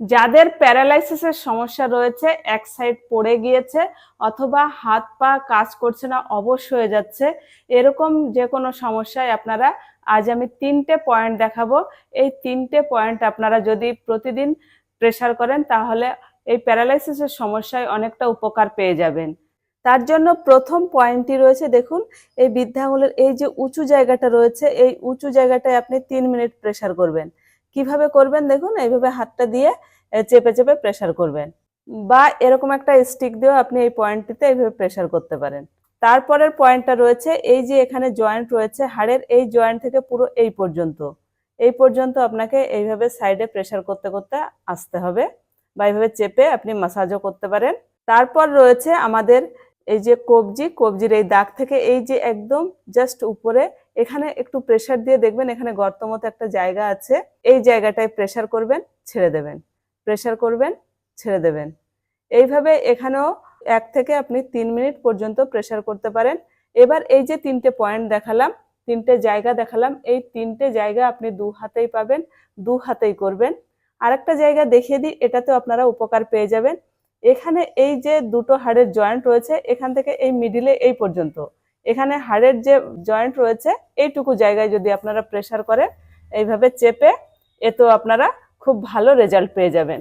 যাদের প্যারালাইসিসের সমস্যা রয়েছে, এক সাইড পড়ে গিয়েছে অথবা হাত পা কাজ করছে না, অবশ হয়ে যাচ্ছে, এরকম যে কোনো সমস্যায় আপনারা আজ আমি তিনটে পয়েন্ট দেখাবো। এই তিনটে পয়েন্ট আপনারা যদি প্রতিদিন প্রেশার করেন, তাহলে এই প্যারালাইসিসের সমস্যায় অনেকটা উপকার পেয়ে যাবেন। তার জন্য প্রথম পয়েন্টটি রয়েছে, দেখুন, এই বৃদ্ধাঙ্গুলের এই যে উঁচু জায়গাটা রয়েছে, এই উঁচু জায়গাটায় আপনি তিন মিনিট প্রেশার করবেন। কীভাবে করবেন দেখুন, এইভাবে হাতটা দিয়ে চেপে চেপে প্রেশার করবেন। বা এরকম একটা স্টিক দিয়েও আপনি এই পয়েন্টটিতে এইভাবে প্রেশার করতে পারেন। তারপরের পয়েন্টটা রয়েছে, এই যে এখানে জয়েন্ট রয়েছে, হাড়ের এই জয়েন্ট থেকে পুরো এই পর্যন্ত। এই পর্যন্ত আপনাকে এইভাবে সাইডে প্রেশার করতে করতে আসতে হবে। বা এইভাবে চেপে আপনি মাসাজও করতে পারেন। তারপর রয়েছে আমাদের এই যে কবজি, কবজির এই দাগ থেকে এই যে একদম জাস্ট উপরে, এখানে একটু প্রেশার দিয়ে দেখবেন এখানে গর্ত মতো একটা জায়গা আছে। এই জায়গাটায় প্রেশার করবেন, ছেড়ে দেবেন। প্রেশার করবেন, ছেড়ে দেবেন। এইভাবে এখানেও এক থেকে আপনি তিন মিনিট পর্যন্ত প্রেশার করতে পারেন। এবার এই যে তিনটে পয়েন্ট দেখালাম, তিনটে জায়গা দেখালাম, এই তিনটে জায়গা আপনি দু হাতেই পাবেন, দু হাতেই করবেন। আরেকটা জায়গা দেখিয়ে দিই, এটাতেও আপনারা উপকার পেয়ে যাবেন। এখানে এই যে দুটো হাড়ের জয়েন্ট রয়েছে, এখান থেকে এই মিডিলে এই পর্যন্ত। এখানে হাড়ের যে জয়েন্ট রয়েছে, এইটুকু জায়গায় যদি আপনারা প্রেশার করেন, এইভাবে চেপে, এতেও আপনারা খুব ভালো রেজাল্ট পেয়ে যাবেন।